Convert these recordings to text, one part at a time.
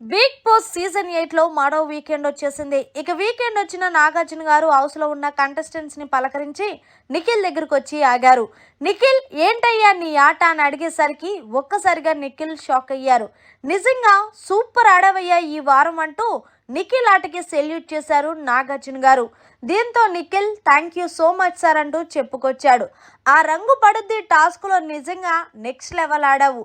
Big Boss season ఎయిట్లో మరో weekend వచ్చేసింది. ఇక వీకెండ్ వచ్చిన నాగార్జున గారు హౌస్లో ఉన్న కంటెస్టెంట్స్ని పలకరించి నిఖిల్ దగ్గరకు వచ్చి ఆగారు. నిఖిల్ ఏంటయ్యా నీ ఆట? అని అడిగేసరికి ఒక్కసారిగా నిఖిల్ షాక్ అయ్యారు. నిజంగా సూపర్ ఆడవయ్యా ఈ వారం అంటూ నిఖిల్ ఆటకి సెల్యూట్ చేశారు నాగార్జున గారు. దీంతో Nikhil thank you so much sir అంటూ చెప్పుకొచ్చాడు. ఆ రంగు పడుద్ది టాస్క్లో నిజంగా నెక్స్ట్ లెవెల్ ఆడావు.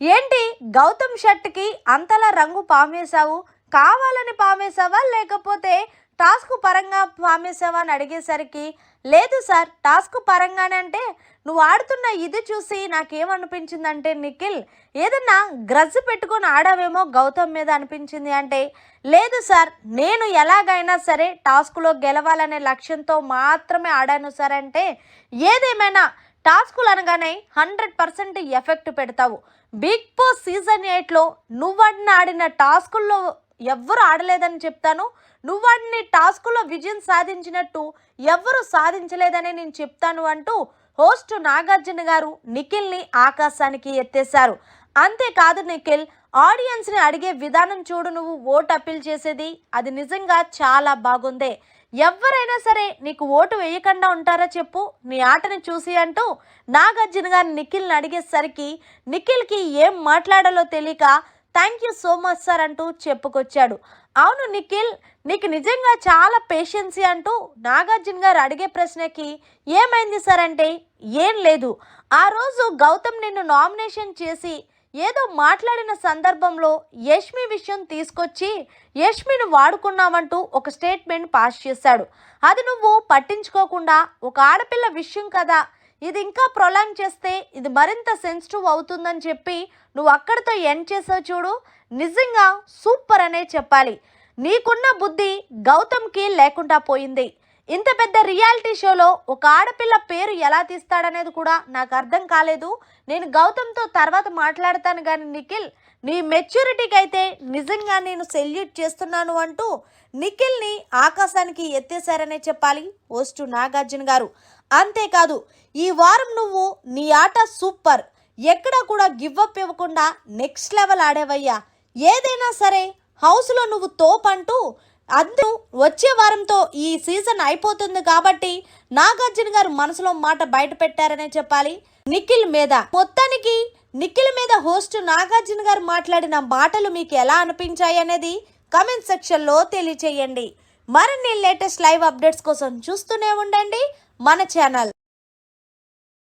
ఏంటి గౌతమ్ షర్ట్కి అంతలా రంగు పామేశావు? కావాలని పామేశావా? లేకపోతే టాస్క్ పరంగా పామేశావా అని అడిగేసరికి లేదు సార్ టాస్క్ పరంగానే అంటే నువ్వు ఆడుతున్న ఇది చూసి నాకేమనిపించిందంటే నిఖిల్ ఏదన్నా గ్రజ్ పెట్టుకొని ఆడావేమో గౌతమ్ మీద అనిపించింది అంటే లేదు సార్ నేను ఎలాగైనా సరే టాస్క్లో గెలవాలనే లక్ష్యంతో మాత్రమే ఆడాను సార్ అంటే ఏదేమైనా టాస్కులు అనగానే హండ్రెడ్ పర్సెంట్ ఎఫెక్ట్ పెడతావు. బిగ్ బాస్ సీజన్ ఎయిట్లో నువ్వన్న ఆడిన టాస్కుల్లో ఎవ్వరు ఆడలేదని చెప్తాను. నువ్వన్ని టాస్కుల్లో విజయం సాధించినట్టు ఎవ్వరు సాధించలేదని నేను చెప్తాను అంటూ హోస్ట్ నాగార్జున గారు నిఖిల్ని ఆకాశానికి ఎత్తేశారు. అంతేకాదు నిఖిల్ ఆడియన్స్ని అడిగే విధానం చూడు నువ్వు ఓట్ అప్పీల్ చేసేది. అది నిజంగా చాలా బాగుందే. ఎవరైనా సరే నీకు ఓటు వేయకుండా ఉంటారా చెప్పు. నీ ఆటని చూసి అంటూ నాగార్జున గారు నిఖిల్ని అడిగేసరికి నిఖిల్కి ఏం మాట్లాడాలో తెలియక thank you so much sir అంటూ చెప్పుకొచ్చాడు. అవును నిఖిల్ నీకు నిజంగా చాలా పేషెన్సీ అంటూ నాగార్జున గారు అడిగే ప్రశ్నకి ఏమైంది సార్ అంటే ఏం లేదు. ఆ రోజు గౌతమ్ నిన్ను నామినేషన్ చేసి ఏదో మాట్లాడిన సందర్భంలో యష్మి విషయం తీసుకొచ్చి యష్మిని వాడుకున్నామంటూ ఒక స్టేట్మెంట్ పాస్ చేశాడు. అది నువ్వు పట్టించుకోకుండా ఒక ఆడపిల్ల విషయం కదా ఇది ఇంకా ప్రొలాంగ్ చేస్తే ఇది మరింత సెన్సిటివ్ అవుతుందని చెప్పి నువ్వు అక్కడితో ఎండ్ చేసావు చూడు. నిజంగా సూపర్ అనే చెప్పాలి. నీకున్న బుద్ధి గౌతమ్కి లేకుండా పోయింది. ఇంత పెద్ద రియాలిటీ షోలో ఒక ఆడపిల్ల పేరు ఎలా తీస్తాడనేది కూడా నాకు అర్థం కాలేదు. నేను గౌతమ్తో తర్వాత మాట్లాడతాను కానీ నిఖిల్ నీ మెచ్యూరిటీకి అయితే నిజంగా నేను సెల్యూట్ చేస్తున్నాను అంటూ నిఖిల్ని ఆకాశానికి ఎత్తేశారనే చెప్పాలి ఓస్టు నాగార్జున గారు. అంతేకాదు ఈ వారం నువ్వు నీ ఆట సూపర్. ఎక్కడా కూడా గివ్అప్ ఇవ్వకుండా నెక్స్ట్ లెవెల్ ఆడేవయ్యా. ఏదైనా సరే హౌస్లో నువ్వు తోప్ అంటూ అందరూ వచ్చే వారంతో ఈ సీజన్ అయిపోతుంది కాబట్టి నాగార్జున గారు మనసులో మాట బయట పెట్టారనే చెప్పాలి. నిఖిల్ మీద. మొత్తానికి నిఖిల్ మీద హోస్ట్ నాగార్జున గారు మాట్లాడిన మాటలు మీకు ఎలా అనిపించాయి అనేది కమెంట్ సెక్షన్లో తెలియచేయండి. మరిన్ని లేటెస్ట్ లైవ్ అప్డేట్స్ కోసం చూస్తూనే ఉండండి మన ఛానల్.